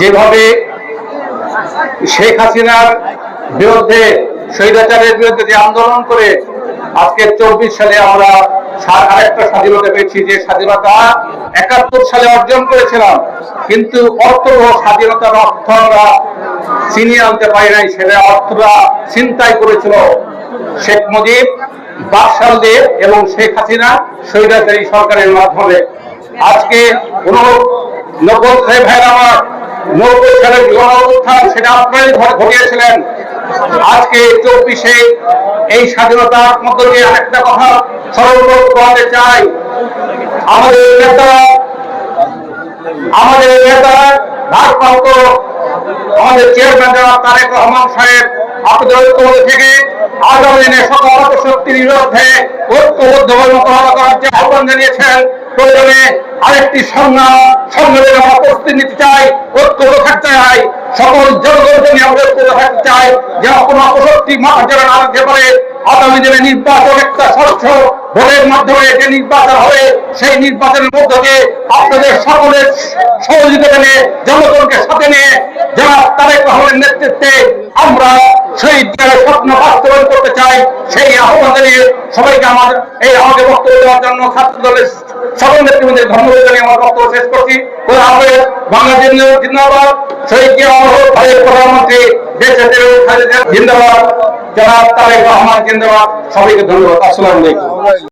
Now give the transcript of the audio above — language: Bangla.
যেভাবে শেখ হাসিনার বিরুদ্ধে স্বৈরাচারের বিরুদ্ধে যে আন্দোলন করে আজকে চব্বিশ সালে আমরা আরেকটা স্বাধীনতা পেয়েছি, যে স্বাধীনতা একাত্তর সালে অর্জন করেছিলাম, কিন্তু অর্থ স্বাধীনতার অর্থ আমরা ছিনিয়ে আনতে পারি নাই সেটা অর্থরা চিন্তাই করেছিল। শেখ মুজিব বাকশাল দেব এবং শেখ হাসিনা স্বৈরাচারী সরকারের মাধ্যমে। আজকে কোন নব্বই ভাইয়ের আমার নব্বই সালের গণ উত্থান সেটা আপনারাই ঘটিয়েছিলেন। আজকে চব্বিশে এই স্বাধীনতার মধ্য দিয়ে আরেকটা কথা স্মরণ করতে চাই। আমাদের নেতারা আমাদের নেতারা ভারপ্রাপ্ত আমাদের চেয়ারম্যান জনাব তারেক রহমান সাহেব, আপনাদের ঐক্যবদ্ধ থেকে আগামী দিনে বিরুদ্ধে মোকাবেলা করার যে আহ্বান জানিয়েছেন। প্রয়োজনে আরেকটি সংগ্রাম সম্মেলনে আমরা প্রস্তুতি নিতে চাই, ঐক্যবদ্ধ থাকতে চাই, সকল আমরা ঐক্যবদ্ধ থাকতে চাই, যেন কোনো অপশক্তি মাথা যারা না পারে আগামী দিনে নির্বাচন একটা স্বচ্ছ ভোটের মাধ্যমে যে নির্বাচন হবে, সেই নির্বাচনের মধ্য দিয়ে আপনাদের সকলের সহযোগিতা নিয়ে জনগণকে সাথে নিয়ে যারা তারেক রহমানের নেতৃত্বে আমরা সেই স্বপ্ন বাস্তবায়ন করতে চাই, সেই আহ্বান জানিয়ে সবাইকে আমার এই আমাকে বক্তব্য দেওয়ার জন্য ছাত্র দলের সকল নেতৃবৃন্দের ধন্যবাদ জানিয়ে আমার বক্তব্য শেষ করছি। বাংলাদেশ জিন্দাবাদ শহীদ ভারতের প্রধানমন্ত্রী দেশে জিন্দাবাদ। যারা তারেক রহমান জিন্দাবাদ। সবাইকে ধন্যবাদ। আসসালামু